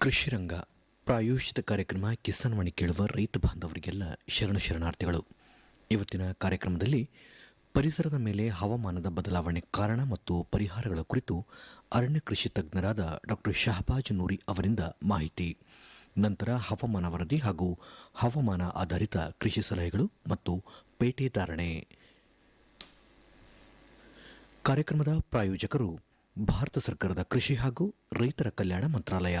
ಕೃಷಿರಂಗ ಪ್ರಾಯೋಜಿತ ಕಾರ್ಯಕ್ರಮ ಕಿಸಾನ್ ವಾಣಿ ಕೇಳುವ ರೈತ ಬಾಂಧವರಿಗೆಲ್ಲ ಶರಣು ಶರಣಾರ್ಥಿಗಳು. ಇವತ್ತಿನ ಕಾರ್ಯಕ್ರಮದಲ್ಲಿ ಪರಿಸರದ ಮೇಲೆ ಹವಾಮಾನದ ಬದಲಾವಣೆ ಕಾರಣ ಮತ್ತು ಪರಿಹಾರಗಳ ಕುರಿತು ಅರಣ್ಯ ಕೃಷಿ ತಜ್ಞರಾದ ಡಾಕ್ಟರ್ ಶಹಬಾಜ್ ನೂರಿ ಅವರಿಂದ ಮಾಹಿತಿ. ನಂತರ ಹವಾಮಾನ ವರದಿ ಹಾಗೂ ಹವಾಮಾನ ಆಧಾರಿತ ಕೃಷಿ ಸಲಹೆಗಳು ಮತ್ತು ಪೇಟೆ ಧಾರಣೆ. ಕಾರ್ಯಕ್ರಮದ ಪ್ರಾಯೋಜಕರು ಭಾರತ ಸರ್ಕಾರದ ಕೃಷಿ ಹಾಗೂ ರೈತರ ಕಲ್ಯಾಣ ಮಂತ್ರಾಲಯ.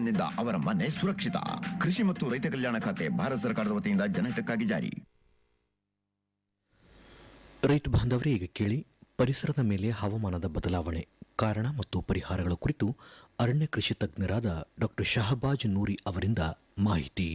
ಪೆನ್ಷನ್ನಿಂದ ಅವರ ಮನೆ ಸುರಕ್ಷಿತ. ಕೃಷಿ ಮತ್ತು ರೈತ ಕಲ್ಯಾಣ ಖಾತೆ ಭಾರತ ಸರ್ಕಾರದ ವತಿಯಿಂದ ಜನಹಿತಕ್ಕಾಗಿ ಜಾರಿ. ರೈತ ಬಾಂಧವರೇ ಈಗ ಕೇಳಿ ಪರಿಸರದ ಮೇಲೆ ಹವಾಮಾನದ ಬದಲಾವಣೆ ಕಾರಣ ಮತ್ತು ಪರಿಹಾರಗಳ ಕುರಿತು ಅರಣ್ಯ ಕೃಷಿ ತಜ್ಞರಾದ ಡಾಕ್ಟರ್ ಶಹಬಾಜ್ ನೂರಿ ಅವರಿಂದ ಮಾಹಿತಿ.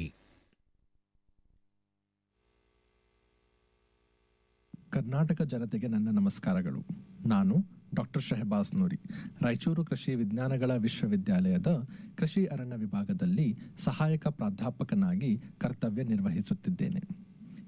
ಕರ್ನಾಟಕ ಜನತೆಗೆ ನನ್ನ ನಮಸ್ಕಾರಗಳು. ನಾನು ಡಾಕ್ಟರ್ ಶೆಹಬಾಸ್ ನೂರಿ, ರಾಯಚೂರು ಕೃಷಿ ವಿಜ್ಞಾನಗಳ ವಿಶ್ವವಿದ್ಯಾಲಯದ ಕೃಷಿ ಅರಣ್ಯ ವಿಭಾಗದಲ್ಲಿ ಸಹಾಯಕ ಪ್ರಾಧ್ಯಾಪಕನಾಗಿ ಕರ್ತವ್ಯ ನಿರ್ವಹಿಸುತ್ತಿದ್ದೇನೆ.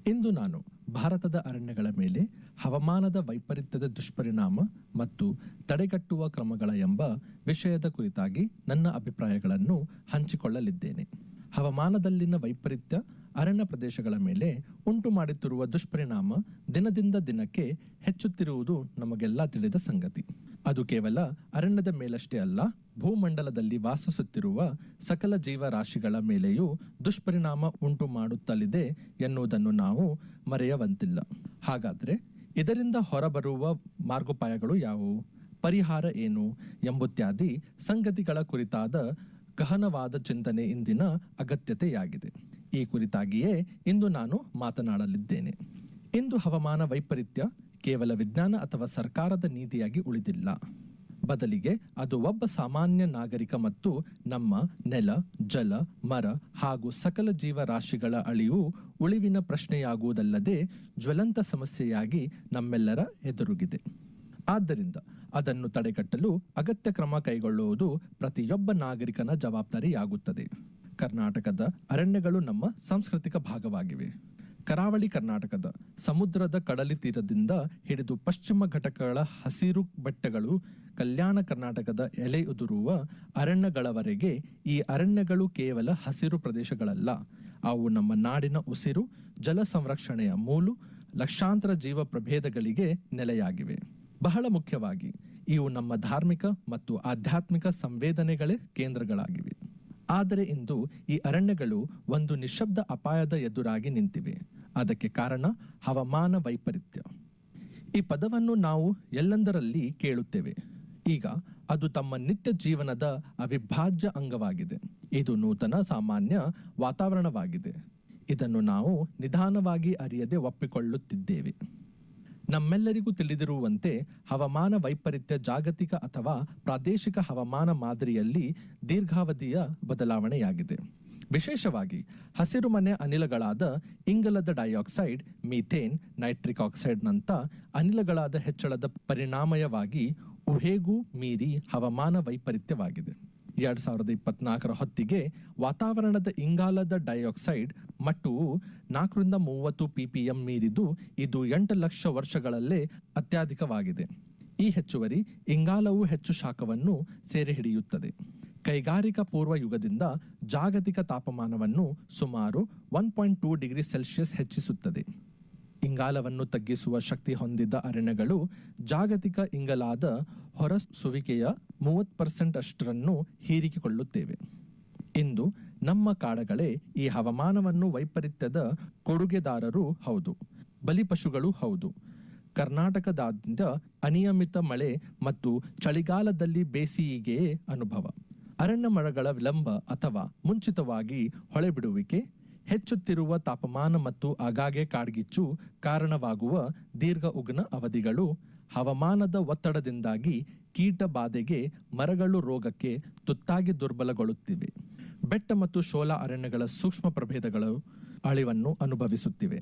ಇಂದು ನಾನು ಭಾರತದ ಅರಣ್ಯಗಳ ಮೇಲೆ ಹವಾಮಾನದ ವೈಪರೀತ್ಯದ ದುಷ್ಪರಿಣಾಮ ಮತ್ತು ತಡೆಗಟ್ಟುವ ಕ್ರಮಗಳ ಎಂಬ ವಿಷಯದ ಕುರಿತಾಗಿ ನನ್ನ ಅಭಿಪ್ರಾಯಗಳನ್ನು ಹಂಚಿಕೊಳ್ಳಲಿದ್ದೇನೆ. ಹವಾಮಾನದಲ್ಲಿನ ವೈಪರೀತ್ಯ ಅರಣ್ಯ ಪ್ರದೇಶಗಳ ಮೇಲೆ ಉಂಟು ಮಾಡುತ್ತಿರುವ ದುಷ್ಪರಿಣಾಮ ದಿನದಿಂದ ದಿನಕ್ಕೆ ಹೆಚ್ಚುತ್ತಿರುವುದು ನಮಗೆಲ್ಲ ತಿಳಿದ ಸಂಗತಿ. ಅದು ಕೇವಲ ಅರಣ್ಯದ ಮೇಲಷ್ಟೇ ಅಲ್ಲ, ಭೂಮಂಡಲದಲ್ಲಿ ವಾಸಿಸುತ್ತಿರುವ ಸಕಲ ಜೀವರಾಶಿಗಳ ಮೇಲೆಯೂ ದುಷ್ಪರಿಣಾಮ ಉಂಟು ಮಾಡುತ್ತಲಿದೆ ಎನ್ನುವುದನ್ನು ನಾವು ಮರೆಯವಂತಿಲ್ಲ. ಹಾಗಾದ್ರೆ ಇದರಿಂದ ಹೊರಬರುವ ಮಾರ್ಗೋಪಾಯಗಳು ಯಾವುವು? ಪರಿಹಾರ ಏನು? ಎಂಬುತ್ಯಾದಿ ಸಂಗತಿಗಳ ಕುರಿತಾದ ಗಹನವಾದ ಚಿಂತನೆ ಇಂದಿನ ಅಗತ್ಯತೆಯಾಗಿದೆ. ಈ ಕುರಿತಾಗಿಯೇ ಇಂದು ನಾನು ಮಾತನಾಡಲಿದ್ದೇನೆ. ಇಂದು ಹವಾಮಾನ ವೈಪರೀತ್ಯ ಕೇವಲ ವಿಜ್ಞಾನ ಅಥವಾ ಸರ್ಕಾರದ ನೀತಿಯಾಗಿ ಉಳಿದಿಲ್ಲ. ಬದಲಿಗೆ ಅದು ಒಬ್ಬ ಸಾಮಾನ್ಯ ನಾಗರಿಕ ಮತ್ತು ನಮ್ಮ ನೆಲ, ಜಲ, ಮರ ಹಾಗೂ ಸಕಲ ಜೀವರಾಶಿಗಳ ಅಳಿವು ಉಳಿವಿನ ಪ್ರಶ್ನೆಯಾಗುವುದಲ್ಲದೆ ಜ್ವಲಂತ ಸಮಸ್ಯೆಯಾಗಿ ನಮ್ಮೆಲ್ಲರ ಎದುರುಗಿದೆ ಆದ್ದರಿಂದ ಅದನ್ನು ತಡೆಗಟ್ಟಲು ಅಗತ್ಯ ಕ್ರಮ ಕೈಗೊಳ್ಳುವುದು ಪ್ರತಿಯೊಬ್ಬ ನಾಗರಿಕನ ಜವಾಬ್ದಾರಿಯಾಗುತ್ತದೆ. ಕರ್ನಾಟಕದ ಅರಣ್ಯಗಳು ನಮ್ಮ ಸಾಂಸ್ಕೃತಿಕ ಭಾಗವಾಗಿವೆ. ಕರಾವಳಿ ಕರ್ನಾಟಕದ ಸಮುದ್ರದ ಕಡಲಿ ತೀರದಿಂದ ಹಿಡಿದು ಪಶ್ಚಿಮ ಘಟಕಗಳ ಹಸಿರು ಬೆಟ್ಟಗಳು ಕಲ್ಯಾಣ ಕರ್ನಾಟಕದ ಎಲೆ ಉದುರುವ ಅರಣ್ಯಗಳವರೆಗೆ ಈ ಅರಣ್ಯಗಳು ಕೇವಲ ಹಸಿರು ಪ್ರದೇಶಗಳಲ್ಲ. ಅವು ನಮ್ಮ ನಾಡಿನ ಉಸಿರು, ಜಲ ಸಂರಕ್ಷಣೆಯ ಮೂಲು, ಲಕ್ಷಾಂತರ ಜೀವ ಪ್ರಭೇದಗಳಿಗೆ ನೆಲೆಯಾಗಿವೆ. ಬಹಳ ಮುಖ್ಯವಾಗಿ ಇವು ನಮ್ಮ ಧಾರ್ಮಿಕ ಮತ್ತು ಆಧ್ಯಾತ್ಮಿಕ ಸಂವೇದನೆಗಳೇ ಕೇಂದ್ರಗಳಾಗಿವೆ. ಆದರೆ ಇಂದು ಈ ಅರಣ್ಯಗಳು ಒಂದು ನಿಶಬ್ದ ಅಪಾಯದ ಎದುರಾಗಿ ನಿಂತಿವೆ. ಅದಕ್ಕೆ ಕಾರಣ ಹವಾಮಾನ ವೈಪರೀತ್ಯ. ಈ ಪದವನ್ನು ನಾವು ಎಲ್ಲೆಂದರಲ್ಲಿ ಕೇಳುತ್ತೇವೆ? ಈಗ ಅದು ತಮ್ಮ ನಿತ್ಯ ಜೀವನದ ಅವಿಭಾಜ್ಯ ಅಂಗವಾಗಿದೆ. ಇದು ನೂತನ ಸಾಮಾನ್ಯ ವಾತಾವರಣವಾಗಿದೆ. ಇದನ್ನು ನಾವು ನಿಧಾನವಾಗಿ ಅರಿಯದೆ ಒಪ್ಪಿಕೊಳ್ಳುತ್ತಿದ್ದೇವೆ. ನಮ್ಮೆಲ್ಲರಿಗೂ ತಿಳಿದಿರುವಂತೆ ಹವಾಮಾನ ವೈಪರೀತ್ಯ ಜಾಗತಿಕ ಅಥವಾ ಪ್ರಾದೇಶಿಕ ಹವಾಮಾನ ಮಾದರಿಯಲ್ಲಿ ದೀರ್ಘಾವಧಿಯ ಬದಲಾವಣೆಯಾಗಿದೆ. ವಿಶೇಷವಾಗಿ ಹಸಿರುಮನೆ ಅನಿಲಗಳಾದ ಇಂಗಾಲದ ಡೈಆಕ್ಸೈಡ್, ಮೀಥೇನ್, ನೈಟ್ರಿಕ್ ಆಕ್ಸೈಡ್ನಂಥ ಅನಿಲಗಳಾದ ಹೆಚ್ಚಳದ ಪರಿಣಾಮಯವಾಗಿ ಊಹೆಗೂ ಮೀರಿ ಹವಾಮಾನ ವೈಪರೀತ್ಯವಾಗಿದೆ. ಎರಡ್ ಸಾವಿರದ ಇಪ್ಪತ್ನಾಲ್ಕರ ಹೊತ್ತಿಗೆ ವಾತಾವರಣದ ಇಂಗಾಲದ ಡೈಆಕ್ಸೈಡ್ ಮಟ್ಟವು ನಾಲ್ಕರಿಂದ ಮೂವತ್ತು ಪಿಪಿಎಂ ಮೀರಿದ್ದು ಇದು ಎಂಟು ಲಕ್ಷ ವರ್ಷಗಳಲ್ಲೇ ಅತ್ಯಧಿಕವಾಗಿದೆ. ಈ ಹೆಚ್ಚುವರಿ ಇಂಗಾಲವು ಹೆಚ್ಚು ಶಾಖವನ್ನು ಸೆರೆ ಹಿಡಿಯುತ್ತದೆ ಕೈಗಾರಿಕಾ ಪೂರ್ವ ಯುಗದಿಂದ ಜಾಗತಿಕ ತಾಪಮಾನವನ್ನು ಸುಮಾರು one point two degree Celsius ಹೆಚ್ಚಿಸುತ್ತದೆ. ಇಂಗಾಲವನ್ನು ತಗ್ಗಿಸುವ ಶಕ್ತಿ ಹೊಂದಿದ್ದ ಅರಣ್ಯಗಳು ಜಾಗತಿಕ ಇಂಗಾಲದ ಹೊರಸುವಿಕೆಯ ಮೂವತ್ತು ಪರ್ಸೆಂಟ್ ಅಷ್ಟರನ್ನು ಹೀರಿಕೊಳ್ಳುತ್ತೇವೆ. ಇಂದು ನಮ್ಮ ಕಾಡಗಳೇ ಈ ಹವಾಮಾನವನ್ನು ವೈಪರೀತ್ಯದ ಕೊಡುಗೆದಾರರು ಹೌದು, ಬಲಿಪಶುಗಳು ಹೌದು. ಕರ್ನಾಟಕದಾದ್ಯಂತ ಅನಿಯಮಿತ ಮಳೆ ಮತ್ತು ಚಳಿಗಾಲದಲ್ಲಿ ಬೇಸಿಗೆಯೇ ಅನುಭವ. ಅರಣ್ಯ ಮರಗಳ ವಿಳಂಬ ಅಥವಾ ಮುಂಚಿತವಾಗಿ ಹೊಳೆಬಿಡುವಿಕೆ, ಹೆಚ್ಚುತ್ತಿರುವ ತಾಪಮಾನ ಮತ್ತು ಆಗಾಗ್ಗೆ ಕಾಡ್ಗಿಚ್ಚು ಕಾರಣವಾಗುವ ದೀರ್ಘ ಉಗ್ನ ಅವಧಿಗಳು ಹವಾಮಾನದ ಒತ್ತಡದಿಂದಾಗಿ ಕೀಟ ಬಾಧೆಗೆ ಮರಗಳು ರೋಗಕ್ಕೆ ತುತ್ತಾಗಿ ದುರ್ಬಲಗೊಳ್ಳುತ್ತಿವೆ. ಬೆಟ್ಟ ಮತ್ತು ಶೋಲಾ ಅರಣ್ಯಗಳ ಸೂಕ್ಷ್ಮ ಪ್ರಭೇದಗಳು ಅಳಿವನ್ನು ಅನುಭವಿಸುತ್ತಿವೆ.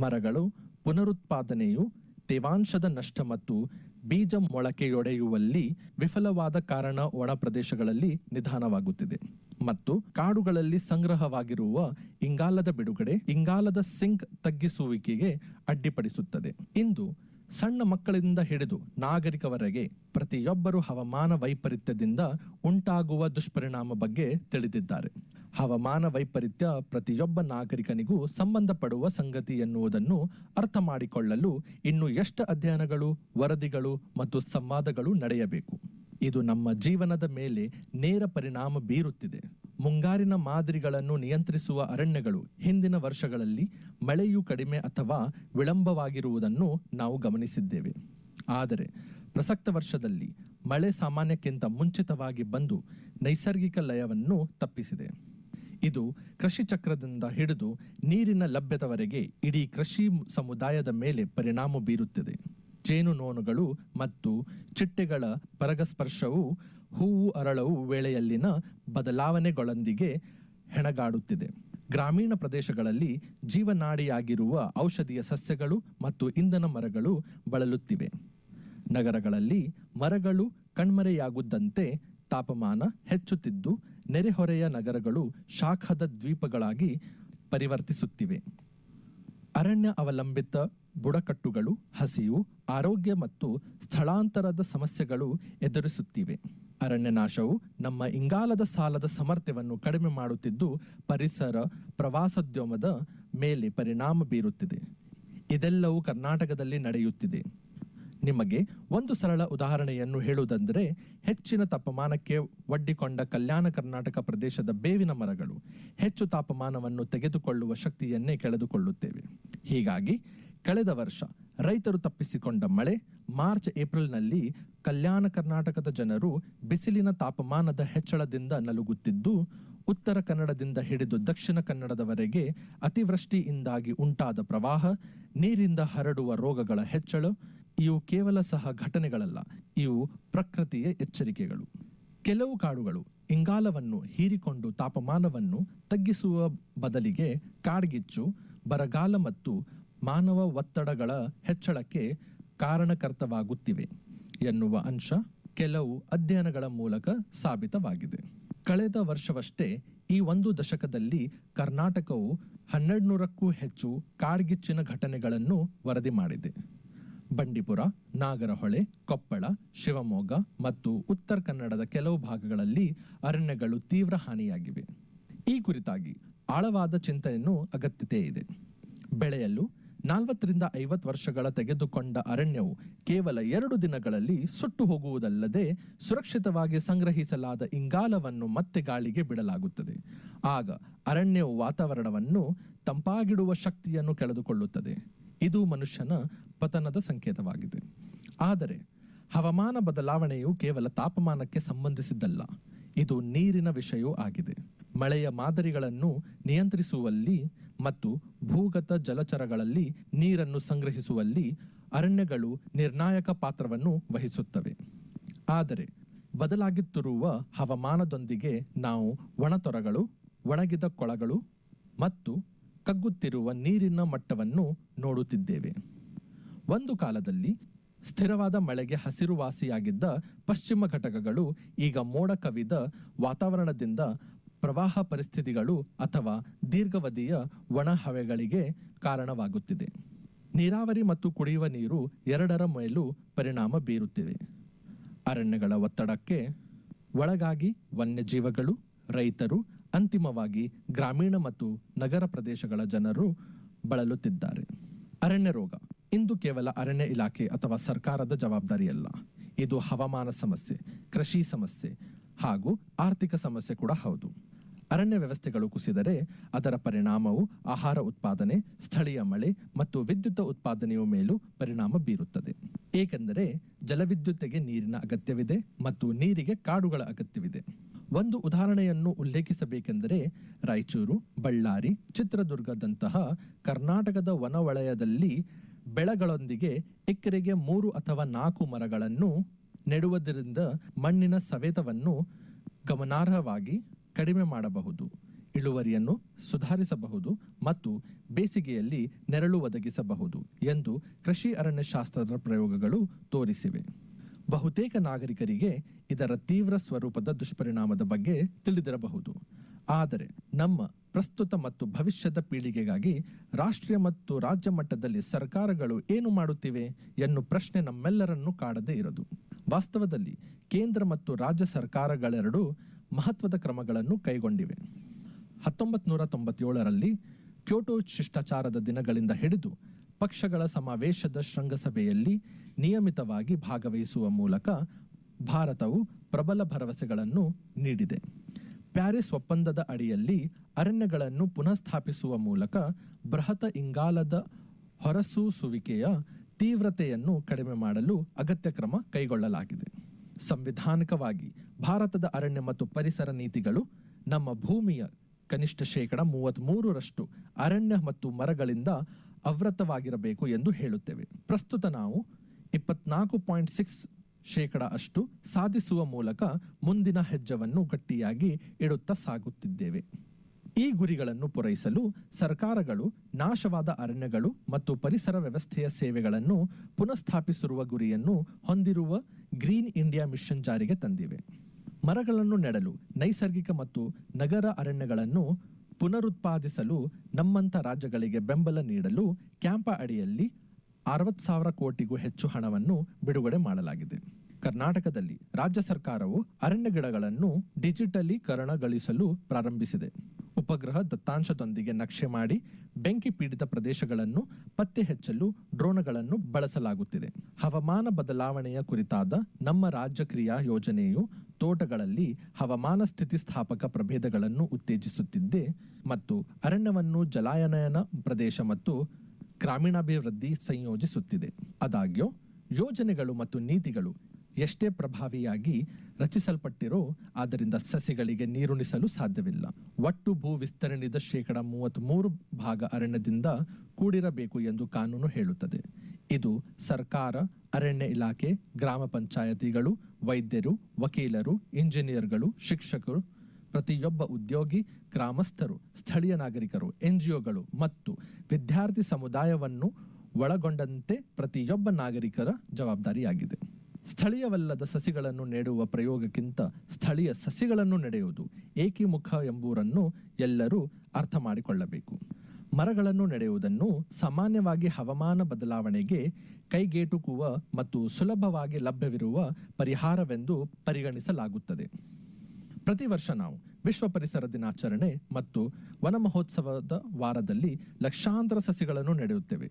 ಮರಗಳು, ಪುನರುತ್ಪಾದನೆಯು ತೇವಾಂಶದ ನಷ್ಟ ಮತ್ತು ಬೀಜ ಮೊಳಕೆಯೊಡೆಯುವಲ್ಲಿ ವಿಫಲವಾದ ಕಾರಣ ಒಣ ಪ್ರದೇಶಗಳಲ್ಲಿ ನಿಧಾನವಾಗುತ್ತಿದೆ ಮತ್ತು ಕಾಡುಗಳಲ್ಲಿ ಸಂಗ್ರಹವಾಗಿರುವ ಇಂಗಾಲದ ಬಿಡುಗಡೆ ಇಂಗಾಲದ ಸಿಂಕ್ ತಗ್ಗಿಸುವಿಕೆಗೆ ಅಡ್ಡಿಪಡಿಸುತ್ತದೆ. ಇಂದು ಸಣ್ಣ ಮಕ್ಕಳಿಂದ ಹಿಡಿದು ನಾಗರಿಕವರೆಗೆ ಪ್ರತಿಯೊಬ್ಬರು ಹವಾಮಾನ ವೈಪರೀತ್ಯದಿಂದ ಉಂಟಾಗುವ ದುಷ್ಪರಿಣಾಮ ಬಗ್ಗೆ ತಿಳಿದಿದ್ದಾರೆ. ಹವಾಮಾನ ವೈಪರೀತ್ಯ ಪ್ರತಿಯೊಬ್ಬ ನಾಗರಿಕನಿಗೂ ಸಂಬಂಧಪಡುವ ಸಂಗತಿ ಎನ್ನುವುದನ್ನು ಅರ್ಥ ಮಾಡಿಕೊಳ್ಳಲು ಇನ್ನು ಎಷ್ಟು ಅಧ್ಯಯನಗಳು, ವರದಿಗಳು ಮತ್ತು ಸಂವಾದಗಳು ನಡೆಯಬೇಕು? ಇದು ನಮ್ಮ ಜೀವನದ ಮೇಲೆ ನೇರ ಪರಿಣಾಮ ಬೀರುತ್ತಿದೆ. ಮುಂಗಾರಿನ ಮಾದರಿಗಳನ್ನು ನಿಯಂತ್ರಿಸುವ ಅರಣ್ಯಗಳು ಹಿಂದಿನ ವರ್ಷಗಳಲ್ಲಿ ಮಳೆಯು ಕಡಿಮೆ ಅಥವಾ ವಿಳಂಬವಾಗಿರುವುದನ್ನು ನಾವು ಗಮನಿಸಿದ್ದೇವೆ. ಆದರೆ ಪ್ರಸಕ್ತ ವರ್ಷದಲ್ಲಿ ಮಳೆ ಸಾಮಾನ್ಯಕ್ಕಿಂತ ಮುಂಚಿತವಾಗಿ ಬಂದು ನೈಸರ್ಗಿಕ ಲಯವನ್ನು ತಪ್ಪಿಸಿದೆ. ಇದು ಕೃಷಿ ಚಕ್ರದಿಂದ ಹಿಡಿದು ನೀರಿನ ಲಭ್ಯತೆವರೆಗೆ ಇಡೀ ಕೃಷಿ ಸಮುದಾಯದ ಮೇಲೆ ಪರಿಣಾಮ ಬೀರುತ್ತಿದೆ. ಜೇನುನೋನುಗಳು ಮತ್ತು ಚಿಟ್ಟೆಗಳ ಪರಗಸ್ಪರ್ಶವು ಹೂವು ಅರಳವು ವೇಳೆಯಲ್ಲಿನ ಬದಲಾವಣೆಗಳೊಂದಿಗೆ ಹೆಣಗಾಡುತ್ತಿದೆ. ಗ್ರಾಮೀಣ ಪ್ರದೇಶಗಳಲ್ಲಿ ಜೀವನಾಡಿಯಾಗಿರುವ ಔಷಧೀಯ ಸಸ್ಯಗಳು ಮತ್ತು ಇಂಧನ ಮರಗಳು ಬಳಲುತ್ತಿವೆ. ನಗರಗಳಲ್ಲಿ ಮರಗಳು ಕಣ್ಮರೆಯಾಗುದಂತೆ ತಾಪಮಾನ ಹೆಚ್ಚುತ್ತಿದ್ದು, ನೆರೆಹೊರೆಯ ನಗರಗಳು ಶಾಖದ ದ್ವೀಪಗಳಾಗಿ ಪರಿವರ್ತಿಸುತ್ತಿವೆ. ಅರಣ್ಯ ಅವಲಂಬಿತ ಬುಡಕಟ್ಟುಗಳು, ಹಸಿವು, ಆರೋಗ್ಯ ಮತ್ತು ಸ್ಥಳಾಂತರದ ಸಮಸ್ಯೆಗಳು ಎದುರಿಸುತ್ತಿವೆ. ಅರಣ್ಯ ನಾಶವು ನಮ್ಮ ಇಂಗಾಲದ ಸಾಲದ ಸಾಮರ್ಥ್ಯವನ್ನು ಕಡಿಮೆ ಮಾಡುತ್ತಿದ್ದು ಪರಿಸರ, ಪ್ರವಾಸೋದ್ಯಮದ ಮೇಲೆ ಪರಿಣಾಮ ಬೀರುತ್ತಿದೆ. ಇದೆಲ್ಲವೂ ಕರ್ನಾಟಕದಲ್ಲಿ ನಡೆಯುತ್ತಿದೆ. ನಿಮಗೆ ಒಂದು ಸರಳ ಉದಾಹರಣೆಯನ್ನು ಹೇಳುವುದಂದರೆ ಹೆಚ್ಚಿನ ತಾಪಮಾನಕ್ಕೆ ಒಡ್ಡಿಕೊಂಡ ಕಲ್ಯಾಣ ಕರ್ನಾಟಕ ಪ್ರದೇಶದ ಬೇವಿನ ಮರಗಳು. ಹೆಚ್ಚು ತಾಪಮಾನವನ್ನು ತೆಗೆದುಕೊಳ್ಳುವ ಶಕ್ತಿಯನ್ನೇ ಕಳೆದುಕೊಳ್ಳುತ್ತೇವೆ. ಹೀಗಾಗಿ, ಕಳೆದ ವರ್ಷ ರೈತರು ತಪ್ಪಿಸಿಕೊಂಡ ಮಳೆ ಮಾರ್ಚ್ ಏಪ್ರಿಲ್ನಲ್ಲಿ ಕಲ್ಯಾಣ ಕರ್ನಾಟಕದ ಜನರು ಬಿಸಿಲಿನ ತಾಪಮಾನದ ಹೆಚ್ಚಳದಿಂದ ನಲುಗುತ್ತಿದ್ದು, ಉತ್ತರ ಕನ್ನಡದಿಂದ ಹಿಡಿದು ದಕ್ಷಿಣ ಕನ್ನಡದವರೆಗೆ ಅತಿವೃಷ್ಟಿಯಿಂದಾಗಿ ಉಂಟಾದ ಪ್ರವಾಹ, ನೀರಿಂದ ಹರಡುವ ರೋಗಗಳ ಹೆಚ್ಚಳ, ಇವು ಕೇವಲ ಸಹ ಘಟನೆಗಳಲ್ಲ, ಇವು ಪ್ರಕೃತಿಯ ಎಚ್ಚರಿಕೆಗಳು. ಕೆಲವು ಕಾಡುಗಳು ಇಂಗಾಲವನ್ನು ಹೀರಿಕೊಂಡು ತಾಪಮಾನವನ್ನು ತಗ್ಗಿಸುವ ಬದಲಿಗೆ ಕಾಡ್ಗಿಚ್ಚು, ಬರಗಾಲ ಮತ್ತು ಮಾನವ ಒತ್ತಡಗಳ ಹೆಚ್ಚಳಕ್ಕೆ ಕಾರಣಕರ್ತವಾಗುತ್ತಿವೆ ಎನ್ನುವ ಅಂಶ ಕೆಲವು ಅಧ್ಯಯನಗಳ ಮೂಲಕ ಸಾಬೀತವಾಗಿದೆ. ಕಳೆದ ವರ್ಷವಷ್ಟೇ ಈ ಒಂದು ದಶಕದಲ್ಲಿ ಕರ್ನಾಟಕವು ಹನ್ನೆರಡು ನೂರಕ್ಕೂ ಹೆಚ್ಚು ಕಾಡ್ಗಿಚ್ಚಿನ ಘಟನೆಗಳನ್ನು ವರದಿ ಮಾಡಿದೆ. ಬಂಡೀಪುರ, ನಾಗರಹೊಳೆ, ಕೊಪ್ಪಳ, ಶಿವಮೊಗ್ಗ ಮತ್ತು ಉತ್ತರ ಕನ್ನಡದ ಕೆಲವು ಭಾಗಗಳಲ್ಲಿ ಅರಣ್ಯಗಳು ತೀವ್ರ ಹಾನಿಯಾಗಿವೆ. ಈ ಕುರಿತಾಗಿ ಆಳವಾದ ಚಿಂತನೆಯನ್ನು ಅಗತ್ಯತೆ ಇದೆ. ಬೆಳೆಯಲು ನಲವತ್ತರಿಂದ ಐವತ್ತು ವರ್ಷಗಳ ತೆಗೆದುಕೊಂಡ ಅರಣ್ಯವು ಕೇವಲ ಎರಡು ದಿನಗಳಲ್ಲಿ ಸುಟ್ಟು ಹೋಗುವುದಲ್ಲದೆ ಸುರಕ್ಷಿತವಾಗಿ ಸಂಗ್ರಹಿಸಲಾದ ಇಂಗಾಲವನ್ನು ಮತ್ತೆ ಗಾಳಿಗೆ ಬಿಡಲಾಗುತ್ತದೆ. ಆಗ ಅರಣ್ಯವು ವಾತಾವರಣವನ್ನು ತಂಪಾಗಿಡುವ ಶಕ್ತಿಯನ್ನು ಕಳೆದುಕೊಳ್ಳುತ್ತದೆ. ಇದು ಮನುಷ್ಯನ ಪತನದ ಸಂಕೇತವಾಗಿದೆ. ಆದರೆ ಹವಾಮಾನ ಬದಲಾವಣೆಯು ಕೇವಲ ತಾಪಮಾನಕ್ಕೆ ಸಂಬಂಧಿಸಿದ್ದಲ್ಲ. ಇದು ನೀರಿನ ವಿಷಯವೂ ಆಗಿದೆ. ಮಳೆಯ ಮಾದರಿಗಳನ್ನು ನಿಯಂತ್ರಿಸುವಲ್ಲಿ ಮತ್ತು ಭೂಗತ ಜಲಚರಗಳಲ್ಲಿ ನೀರನ್ನು ಸಂಗ್ರಹಿಸುವಲ್ಲಿ ಅರಣ್ಯಗಳು ನಿರ್ಣಾಯಕ ಪಾತ್ರವನ್ನು ವಹಿಸುತ್ತವೆ. ಆದರೆ ಬದಲಾಗುತ್ತಿರುವ ಹವಾಮಾನದೊಂದಿಗೆ ನಾವು ಒಣತೊರಗಳು, ಒಣಗಿದ ಕೊಳಗಳು ಮತ್ತು ಕಗ್ಗುತ್ತಿರುವ ನೀರಿನ ಮಟ್ಟವನ್ನು ನೋಡುತ್ತಿದ್ದೇವೆ. ಒಂದು ಕಾಲದಲ್ಲಿ ಸ್ಥಿರವಾದ ಮಳೆಗೆ ಹಸಿರುವಾಸಿಯಾಗಿದ್ದ ಪಶ್ಚಿಮ ಘಟಕಗಳು ಈಗ ಮೋಡ ಕವಿದ ವಾತಾವರಣದಿಂದ ಪ್ರವಾಹ ಪರಿಸ್ಥಿತಿಗಳು ಅಥವಾ ದೀರ್ಘಾವಧಿಯ ಒಣಹವೆಗಳಿಗೆ ಕಾರಣವಾಗುತ್ತಿದೆ. ನೀರಾವರಿ ಮತ್ತು ಕುಡಿಯುವ ನೀರು ಎರಡರ ಮೇಲೂ ಪರಿಣಾಮ ಬೀರುತ್ತಿವೆ. ಅರಣ್ಯಗಳ ಒತ್ತಡಕ್ಕೆ ಒಳಗಾಗಿ ವನ್ಯಜೀವಿಗಳು, ರೈತರು, ಅಂತಿಮವಾಗಿ ಗ್ರಾಮೀಣ ಮತ್ತು ನಗರ ಪ್ರದೇಶಗಳ ಜನರು ಬಳಲುತ್ತಿದ್ದಾರೆ. ಅರಣ್ಯ ರೋಗ ಇಂದು ಕೇವಲ ಅರಣ್ಯ ಇಲಾಖೆ ಅಥವಾ ಸರ್ಕಾರದ ಜವಾಬ್ದಾರಿಯಲ್ಲ. ಇದು ಹವಾಮಾನ ಸಮಸ್ಯೆ, ಕೃಷಿ ಸಮಸ್ಯೆ ಹಾಗೂ ಆರ್ಥಿಕ ಸಮಸ್ಯೆ ಕೂಡ ಹೌದು. ಅರಣ್ಯ ವ್ಯವಸ್ಥೆಗಳು ಕುಸಿದರೆ ಅದರ ಪರಿಣಾಮವು ಆಹಾರ ಉತ್ಪಾದನೆ, ಸ್ಥಳೀಯ ಮಳೆ ಮತ್ತು ವಿದ್ಯುತ್ ಉತ್ಪಾದನೆಯ ಮೇಲೂ ಪರಿಣಾಮ ಬೀರುತ್ತದೆ. ಏಕೆಂದರೆ ಜಲವಿದ್ಯುತ್ತಿಗೆ ನೀರಿನ ಅಗತ್ಯವಿದೆ ಮತ್ತು ನೀರಿಗೆ ಕಾಡುಗಳ ಅಗತ್ಯವಿದೆ. ಒಂದು ಉದಾಹರಣೆಯನ್ನು ಉಲ್ಲೇಖಿಸಬೇಕೆಂದರೆ ರಾಯಚೂರು, ಬಳ್ಳಾರಿ, ಚಿತ್ರದುರ್ಗದಂತಹ ಕರ್ನಾಟಕದ ವನವಲಯದಲ್ಲಿ ಬೆಳೆಗಳೊಂದಿಗೆ ಎಕರೆಗೆ ಮೂರು ಅಥವಾ ನಾಲ್ಕು ಮರಗಳನ್ನು ನೆಡುವುದರಿಂದ ಮಣ್ಣಿನ ಸವೆತವನ್ನು ಗಮನಾರ್ಹವಾಗಿ ಕಡಿಮೆ ಮಾಡಬಹುದು, ಇಳುವರಿಯನ್ನು ಸುಧಾರಿಸಬಹುದು ಮತ್ತು ಬೇಸಿಗೆಯಲ್ಲಿ ನೆರಳು ಒದಗಿಸಬಹುದು ಎಂದು ಕೃಷಿ ಅರಣ್ಯಶಾಸ್ತ್ರದ ಪ್ರಯೋಗಗಳು ತೋರಿಸಿವೆ. ಬಹುತೇಕ ನಾಗರಿಕರಿಗೆ ಇದರ ತೀವ್ರ ಸ್ವರೂಪದ ದುಷ್ಪರಿಣಾಮದ ಬಗ್ಗೆ ತಿಳಿದಿರಬಹುದು. ಆದರೆ ನಮ್ಮ ಪ್ರಸ್ತುತ ಮತ್ತು ಭವಿಷ್ಯದ ಪೀಳಿಗೆಗಾಗಿ ರಾಷ್ಟ್ರೀಯ ಮತ್ತು ರಾಜ್ಯ ಮಟ್ಟದಲ್ಲಿ ಸರ್ಕಾರಗಳು ಏನು ಮಾಡುತ್ತಿವೆ ಎನ್ನು ಪ್ರಶ್ನೆ ನಮ್ಮೆಲ್ಲರನ್ನೂ ಕಾಡದೇ ಇರದು. ವಾಸ್ತವದಲ್ಲಿ ಕೇಂದ್ರ ಮತ್ತು ರಾಜ್ಯ ಸರ್ಕಾರಗಳೆರಡೂ ಮಹತ್ವದ ಕ್ರಮಗಳನ್ನು ಕೈಗೊಂಡಿವೆ. ಹತ್ತೊಂಬತ್ತು ನೂರ ತೊಂಬತ್ತೇಳರಲ್ಲಿ ಕ್ಯೋಟೋ ಶಿಷ್ಟಾಚಾರದ ದಿನಗಳಿಂದ ಹಿಡಿದು ಪಕ್ಷಗಳ ಸಮಾವೇಶದ ಶೃಂಗಸಭೆಯಲ್ಲಿ ನಿಯಮಿತವಾಗಿ ಭಾಗವಹಿಸುವ ಮೂಲಕ ಭಾರತವು ಪ್ರಬಲ ಭರವಸೆಗಳನ್ನು ನೀಡಿದೆ. ಪ್ಯಾರಿಸ್ ಒಪ್ಪಂದದ ಅಡಿಯಲ್ಲಿ ಅರಣ್ಯಗಳನ್ನು ಪುನಃಸ್ಥಾಪಿಸುವ ಮೂಲಕ ಬೃಹತ್ ಇಂಗಾಲದ ಹೊರಸೂಸುವಿಕೆಯ ತೀವ್ರತೆಯನ್ನು ಕಡಿಮೆ ಮಾಡಲು ಅಗತ್ಯ ಕ್ರಮ ಕೈಗೊಳ್ಳಲಾಗಿದೆ. ಸಂವಿಧಾನಿಕವಾಗಿ ಭಾರತದ ಅರಣ್ಯ ಮತ್ತು ಪರಿಸರ ನೀತಿಗಳು ನಮ್ಮ ಭೂಮಿಯ ಕನಿಷ್ಠ ಶೇಕಡ ಮೂವತ್ತ್ಮೂರರಷ್ಟು ಅರಣ್ಯ ಮತ್ತು ಮರಗಳಿಂದ ಅವೃತವಾಗಿರಬೇಕು ಎಂದು ಹೇಳುತ್ತೇವೆ. ಪ್ರಸ್ತುತ ನಾವು ಇಪ್ಪತ್ನಾಲ್ಕು ಪಾಯಿಂಟ್ ಸಿಕ್ಸ್ ಶೇಕಡ ಅಷ್ಟು ಸಾಧಿಸುವ ಮೂಲಕ ಮುಂದಿನ ಹೆಜ್ಜವನ್ನು ಗಟ್ಟಿಯಾಗಿ ಇಡುತ್ತಾ ಸಾಗುತ್ತಿದ್ದೇವೆ. ಈ ಗುರಿಗಳನ್ನು ಪೂರೈಸಲು ಸರ್ಕಾರಗಳು, ನಾಶವಾದ ಅರಣ್ಯಗಳು ಮತ್ತು ಪರಿಸರ ವ್ಯವಸ್ಥೆಯ ಸೇವೆಗಳನ್ನು ಪುನಃಸ್ಥಾಪಿಸಿರುವ ಗುರಿಯನ್ನು ಹೊಂದಿರುವ ಗ್ರೀನ್ ಇಂಡಿಯಾ ಮಿಷನ್ ಜಾರಿಗೆ ತಂದಿವೆ. ಮರಗಳನ್ನು ನೆಡಲು, ನೈಸರ್ಗಿಕ ಮತ್ತು ನಗರ ಅರಣ್ಯಗಳನ್ನು ಪುನರುತ್ಪಾದಿಸಲು ನಮ್ಮಂಥ ರಾಜ್ಯಗಳಿಗೆ ಬೆಂಬಲ ನೀಡಲು ಕ್ಯಾಂಪ ಅಡಿಯಲ್ಲಿ ಅರವತ್ತು ಸಾವಿರ ಕೋಟಿಗೂ ಹೆಚ್ಚು ಹಣವನ್ನು ಬಿಡುಗಡೆ ಮಾಡಲಾಗಿದೆ. ಕರ್ನಾಟಕದಲ್ಲಿ ರಾಜ್ಯ ಸರ್ಕಾರವು ಅರಣ್ಯ ಗಿಡಗಳನ್ನು ಡಿಜಿಟಲೀಕರಣಗೊಳಿಸಲು ಪ್ರಾರಂಭಿಸಿದೆ. ಉಪಗ್ರಹ ದತ್ತಾಂಶದೊಂದಿಗೆ ನಕ್ಷೆ ಮಾಡಿ ಬೆಂಕಿ ಪೀಡಿತ ಪ್ರದೇಶಗಳನ್ನು ಪತ್ತೆ ಹಚ್ಚಲು ಡ್ರೋನ್ಗಳನ್ನು ಬಳಸಲಾಗುತ್ತಿದೆ. ಹವಾಮಾನ ಬದಲಾವಣೆಯ ಕುರಿತಾದ ನಮ್ಮ ರಾಜ್ಯ ಕ್ರಿಯಾ ಯೋಜನೆಯು ತೋಟಗಳಲ್ಲಿ ಹವಾಮಾನ ಸ್ಥಿತಿಸ್ಥಾಪಕ ಪ್ರಭೇದಗಳನ್ನು ಉತ್ತೇಜಿಸುತ್ತಿದ್ದೆ ಮತ್ತು ಅರಣ್ಯವನ್ನು ಜಲಾಯನಯನ ಪ್ರದೇಶ ಮತ್ತು ಗ್ರಾಮೀಣಾಭಿವೃದ್ಧಿ ಸಂಯೋಜಿಸುತ್ತಿದೆ. ಆದಾಗ್ಯೂ, ಯೋಜನೆಗಳು ಮತ್ತು ನೀತಿಗಳು ಎಷ್ಟೇ ಪ್ರಭಾವಿಯಾಗಿ ರಚಿಸಲ್ಪಟ್ಟಿರೋ, ಆದ್ದರಿಂದ ಸಸಿಗಳಿಗೆ ನೀರುಣಿಸಲು ಸಾಧ್ಯವಿಲ್ಲ. ಒಟ್ಟು ಭೂ ವಿಸ್ತರಣೆದ ಶೇಕಡ ಮೂವತ್ತ್ಮೂರು ಭಾಗ ಅರಣ್ಯದಿಂದ ಕೂಡಿರಬೇಕು ಎಂದು ಕಾನೂನು ಹೇಳುತ್ತದೆ. ಇದು ಸರ್ಕಾರ, ಅರಣ್ಯ ಇಲಾಖೆ, ಗ್ರಾಮ ಪಂಚಾಯತಿಗಳು, ವೈದ್ಯರು, ವಕೀಲರು, ಇಂಜಿನಿಯರ್ಗಳು, ಶಿಕ್ಷಕರು, ಪ್ರತಿಯೊಬ್ಬ ಉದ್ಯೋಗಿ, ಗ್ರಾಮಸ್ಥರು, ಸ್ಥಳೀಯ ನಾಗರಿಕರು ಎನ್ ಎನ್ಜಿಒಗಳು ಮತ್ತು ವಿದ್ಯಾರ್ಥಿ ಸಮುದಾಯವನ್ನು ಒಳಗೊಂಡಂತೆ ಪ್ರತಿಯೊಬ್ಬ ನಾಗರಿಕರ ಜವಾಬ್ದಾರಿಯಾಗಿದೆ. ಸ್ಥಳೀಯವಲ್ಲದ ಸಸಿಗಳನ್ನು ನೆಡುವ ಪ್ರಯೋಗಕ್ಕಿಂತ ಸ್ಥಳೀಯ ಸಸಿಗಳನ್ನು ನೆಡೆಯುವುದು ಏಕಿಮುಖ ಎಂಬುದನ್ನು ಎಲ್ಲರೂ ಅರ್ಥ ಮಾಡಿಕೊಳ್ಳಬೇಕು. ಮರಗಳನ್ನು ನೆಡೆಯುವುದನ್ನು ಸಾಮಾನ್ಯವಾಗಿ ಹವಾಮಾನ ಬದಲಾವಣೆಗೆ ಕೈಗೆಟುಕುವ ಮತ್ತು ಸುಲಭವಾಗಿ ಲಭ್ಯವಿರುವ ಪರಿಹಾರವೆಂದು ಪರಿಗಣಿಸಲಾಗುತ್ತದೆ. ಪ್ರತಿ ವರ್ಷ ನಾವು ವಿಶ್ವ ಪರಿಸರ ದಿನಾಚರಣೆ ಮತ್ತು ವನ ಮಹೋತ್ಸವದ ವಾರದಲ್ಲಿ ಲಕ್ಷಾಂತರ ಸಸಿಗಳನ್ನು ನೆಡೆಯುತ್ತೇವೆ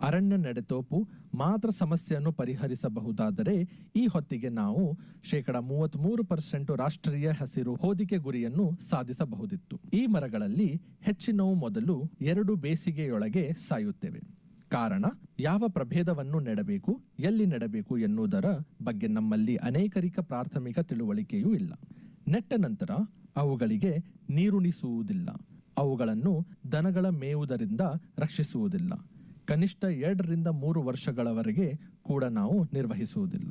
ಅರಣ್ಯ ನಡೆತೋಪು ಮಾತ್ರ ಸಮಸ್ಯೆಯನ್ನು ಪರಿಹರಿಸಬಹುದಾದರೆ ಈ ಹೊತ್ತಿಗೆ ನಾವು ಶೇಕಡ ಮೂವತ್ಮೂರು ಪರ್ಸೆಂಟ್ ರಾಷ್ಟ್ರೀಯ ಹಸಿರು ಹೋದಿಕೆ ಗುರಿಯನ್ನು ಸಾಧಿಸಬಹುದಿತ್ತು. ಈ ಮರಗಳಲ್ಲಿ ಹೆಚ್ಚಿನವು ಮೊದಲು ಎರಡು ಬೇಸಿಗೆಯೊಳಗೆ ಸಾಯುತ್ತೇವೆ. ಕಾರಣ, ಯಾವ ಪ್ರಭೇದವನ್ನು ನೆಡಬೇಕು, ಎಲ್ಲಿ ನೆಡಬೇಕು ಎನ್ನುವುದರ ಬಗ್ಗೆ ನಮ್ಮಲ್ಲಿ ಅನೇಕರಿಕ ಪ್ರಾಥಮಿಕ ತಿಳುವಳಿಕೆಯೂ ಇಲ್ಲ. ನೆಟ್ಟ ನಂತರ ಅವುಗಳಿಗೆ ನೀರುಣಿಸುವುದಿಲ್ಲ. ಅವುಗಳನ್ನು ದನಗಳ ಮೇವುದರಿಂದ ರಕ್ಷಿಸುವುದಿಲ್ಲ. ಕನಿಷ್ಠ ಎರಡರಿಂದ ಮೂರು ವರ್ಷಗಳವರೆಗೆ ಕೂಡ ನಾವು ನಿರ್ವಹಿಸುವುದಿಲ್ಲ.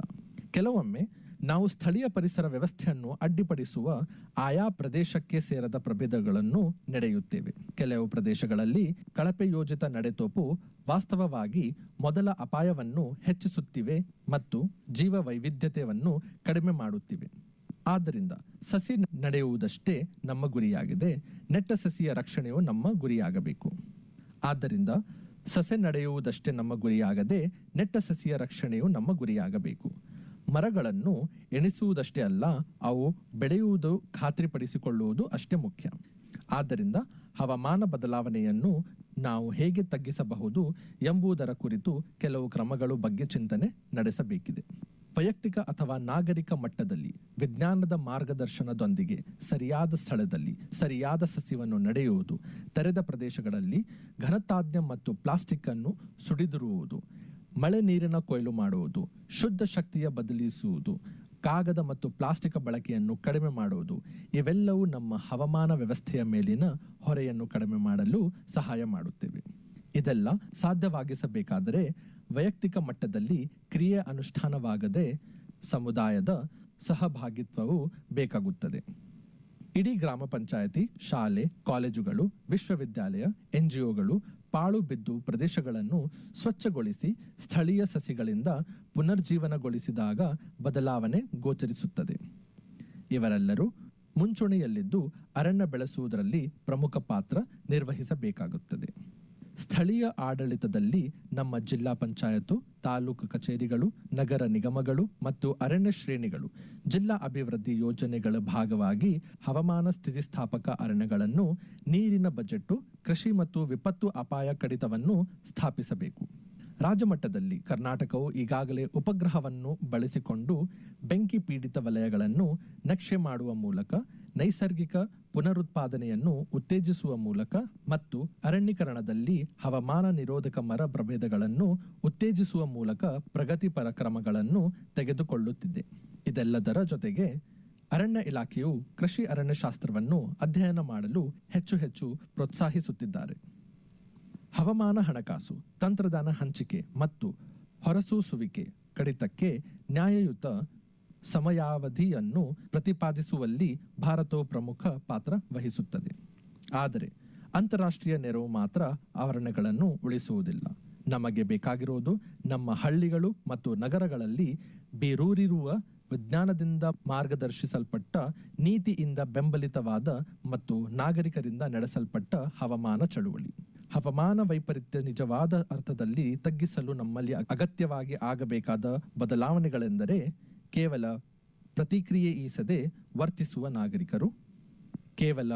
ಕೆಲವೊಮ್ಮೆ ನಾವು ಸ್ಥಳೀಯ ಪರಿಸರ ವ್ಯವಸ್ಥೆಯನ್ನು ಅಡ್ಡಿಪಡಿಸುವ ಆಯಾ ಪ್ರದೇಶಕ್ಕೆ ಸೇರದ ಪ್ರಭೇದಗಳನ್ನು ನಡೆಯುತ್ತೇವೆ. ಕೆಲವು ಪ್ರದೇಶಗಳಲ್ಲಿ ಕಳಪೆ ಯೋಜಿತ ನಡೆತೋಪು ವಾಸ್ತವವಾಗಿ ಮೊದಲ ಅಪಾಯವನ್ನು ಹೆಚ್ಚಿಸುತ್ತಿವೆ ಮತ್ತು ಜೀವ ವೈವಿಧ್ಯತೆಯನ್ನು ಕಡಿಮೆ ಮಾಡುತ್ತಿವೆ. ಆದ್ದರಿಂದ ಸಸಿ ನಡೆಯುವುದಷ್ಟೇ ನಮ್ಮ ಗುರಿಯಾಗಿದೆ. ನೆಟ್ಟ ಸಸಿಯ ರಕ್ಷಣೆಯು ನಮ್ಮ ಗುರಿಯಾಗಬೇಕು. ಆದ್ದರಿಂದ ಸಸ್ಯ ನಡೆಯುವುದಷ್ಟೇ ನಮ್ಮ ಗುರಿಯಾಗದೆ ನೆಟ್ಟ ಸಸಿಯ ರಕ್ಷಣೆಯು ನಮ್ಮ ಗುರಿಯಾಗಬೇಕು. ಮರಗಳನ್ನು ಎಣಿಸುವುದಷ್ಟೇ ಅಲ್ಲ, ಅವು ಬೆಳೆಯುವುದು ಖಾತ್ರಿಪಡಿಸಿಕೊಳ್ಳುವುದು ಅಷ್ಟೇ ಮುಖ್ಯ. ಆದ್ದರಿಂದ ಹವಾಮಾನ ಬದಲಾವಣೆಯನ್ನು ನಾವು ಹೇಗೆ ತಗ್ಗಿಸಬಹುದು ಎಂಬುದರ ಕುರಿತು ಕೆಲವು ಕ್ರಮಗಳು ಬಗ್ಗೆ ಚಿಂತನೆ ನಡೆಸಬೇಕಿದೆ. ವೈಯಕ್ತಿಕ ಅಥವಾ ನಾಗರಿಕ ಮಟ್ಟದಲ್ಲಿ ವಿಜ್ಞಾನದ ಮಾರ್ಗದರ್ಶನದೊಂದಿಗೆ ಸರಿಯಾದ ಸ್ಥಳದಲ್ಲಿ ಸರಿಯಾದ ಸಸ್ಯವನ್ನು ನಡೆಯುವುದು, ತೆರೆದ ಪ್ರದೇಶಗಳಲ್ಲಿ ಘನತಾಜ್ಞ ಮತ್ತು ಪ್ಲಾಸ್ಟಿಕ್ ಅನ್ನು ಸುಡಿದಿರುವುದು, ಮಳೆ ನೀರಿನ ಕೊಯ್ಲು ಮಾಡುವುದು, ಶುದ್ಧ ಶಕ್ತಿಯ ಬದಲಿಸುವುದು, ಕಾಗದ ಮತ್ತು ಪ್ಲಾಸ್ಟಿಕ್ ಬಳಕೆಯನ್ನು ಕಡಿಮೆ ಮಾಡುವುದು, ಇವೆಲ್ಲವೂ ನಮ್ಮ ಹವಾಮಾನ ವ್ಯವಸ್ಥೆಯ ಮೇಲಿನ ಹೊರೆಯನ್ನು ಕಡಿಮೆ ಮಾಡಲು ಸಹಾಯ ಮಾಡುತ್ತೇವೆ. ಇದೆಲ್ಲ ಸಾಧ್ಯವಾಗಿಸಬೇಕಾದರೆ ವೈಯಕ್ತಿಕ ಮಟ್ಟದಲ್ಲಿ ಕ್ರಿಯೆ ಅನುಷ್ಠಾನವಾಗದೆ ಸಮುದಾಯದ ಸಹಭಾಗಿತ್ವವು ಬೇಕಾಗುತ್ತದೆ. ಇಡೀ ಗ್ರಾಮ ಪಂಚಾಯತಿ, ಶಾಲೆ, ಕಾಲೇಜುಗಳು, ವಿಶ್ವವಿದ್ಯಾಲಯ, ಎನ್ಜಿಒಗಳು ಪಾಳು ಬಿದ್ದು ಪ್ರದೇಶಗಳನ್ನು ಸ್ವಚ್ಛಗೊಳಿಸಿ ಸ್ಥಳೀಯ ಸಸಿಗಳಿಂದ ಪುನರ್ಜೀವನಗೊಳಿಸಿದಾಗ ಬದಲಾವಣೆ ಗೋಚರಿಸುತ್ತದೆ. ಇವರೆಲ್ಲರೂ ಮುಂಚೂಣಿಯಲ್ಲಿದ್ದು ಅರಣ್ಯ ಬೆಳೆಸುವುದರಲ್ಲಿ ಪ್ರಮುಖ ಪಾತ್ರ ನಿರ್ವಹಿಸಬೇಕಾಗುತ್ತದೆ. ಸ್ಥಳೀಯ ಆಡಳಿತದಲ್ಲಿ ನಮ್ಮ ಜಿಲ್ಲಾ ಪಂಚಾಯತು ತಾಲೂಕು ಕಚೇರಿಗಳು, ನಗರ ನಿಗಮಗಳು ಮತ್ತು ಅರಣ್ಯ ಶ್ರೇಣಿಗಳು ಜಿಲ್ಲಾ ಅಭಿವೃದ್ಧಿ ಯೋಜನೆಗಳ ಭಾಗವಾಗಿ ಹವಾಮಾನ ಸ್ಥಿತಿಸ್ಥಾಪಕ ಅರಣ್ಯಗಳನ್ನು, ನೀರಿನ ಬಜೆಟ್ಟು, ಕೃಷಿ ಮತ್ತು ವಿಪತ್ತು ಅಪಾಯ ಕಡಿತವನ್ನು ಸ್ಥಾಪಿಸಬೇಕು. ರಾಜ್ಯಮಟ್ಟದಲ್ಲಿ ಕರ್ನಾಟಕವು ಈಗಾಗಲೇ ಉಪಗ್ರಹವನ್ನು ಬಳಸಿಕೊಂಡು ಬೆಂಕಿ ಪೀಡಿತ ವಲಯಗಳನ್ನು ನಕ್ಷೆ ಮಾಡುವ ಮೂಲಕ ನೈಸರ್ಗಿಕ ಪುನರುತ್ಪಾದನೆಯನ್ನು ಉತ್ತೇಜಿಸುವ ಮೂಲಕ ಮತ್ತು ಅರಣ್ಯೀಕರಣದಲ್ಲಿ ಹವಾಮಾನ ನಿರೋಧಕ ಮರ ಪ್ರಭೇದಗಳನ್ನು ಉತ್ತೇಜಿಸುವ ಮೂಲಕ ಪ್ರಗತಿಪರ ಕ್ರಮಗಳನ್ನು ತೆಗೆದುಕೊಳ್ಳುತ್ತಿದೆ. ಇದೆಲ್ಲದರ ಜೊತೆಗೆ ಅರಣ್ಯ ಇಲಾಖೆಯು ಕೃಷಿ ಅರಣ್ಯಶಾಸ್ತ್ರವನ್ನು ಅಧ್ಯಯನ ಮಾಡಲು ಹೆಚ್ಚು ಹೆಚ್ಚು ಪ್ರೋತ್ಸಾಹಿಸುತ್ತಿದ್ದಾರೆ. ಹವಾಮಾನ ಹಣಕಾಸು, ತಂತ್ರಜ್ಞಾನ ಹಂಚಿಕೆ ಮತ್ತು ಹೊರಸೂಸುವಿಕೆ ಕಡಿತಕ್ಕೆ ನ್ಯಾಯಯುತ ಸಮಯಾವಧಿಯನ್ನು ಪ್ರತಿಪಾದಿಸುವಲ್ಲಿ ಭಾರತವು ಪ್ರಮುಖ ಪಾತ್ರ ವಹಿಸುತ್ತದೆ. ಆದರೆ ಅಂತಾರಾಷ್ಟ್ರೀಯ ನೆರವು ಮಾತ್ರ ಆವರಣಗಳನ್ನು ಉಳಿಸುವುದಿಲ್ಲ. ನಮಗೆ ಬೇಕಾಗಿರುವುದು ನಮ್ಮ ಹಳ್ಳಿಗಳು ಮತ್ತು ನಗರಗಳಲ್ಲಿ ಬೇರೂರಿರುವ ವಿಜ್ಞಾನದಿಂದ ಮಾರ್ಗದರ್ಶಿಸಲ್ಪಟ್ಟ ನೀತಿಯಿಂದ ಬೆಂಬಲಿತವಾದ ಮತ್ತು ನಾಗರಿಕರಿಂದ ನಡೆಸಲ್ಪಟ್ಟ ಹವಾಮಾನ ಚಳುವಳಿ. ಹವಾಮಾನ ವೈಪರೀತ್ಯ ನಿಜವಾದ ಅರ್ಥದಲ್ಲಿ ತಗ್ಗಿಸಲು ನಮ್ಮಲ್ಲಿ ಅಗತ್ಯವಾಗಿ ಆಗಬೇಕಾದ ಬದಲಾವಣೆಗಳೆಂದರೆ ಕೇವಲ ಪ್ರತಿಕ್ರಿಯೆ ಈಸದೆ ವರ್ತಿಸುವ ನಾಗರಿಕರು ಕೇವಲ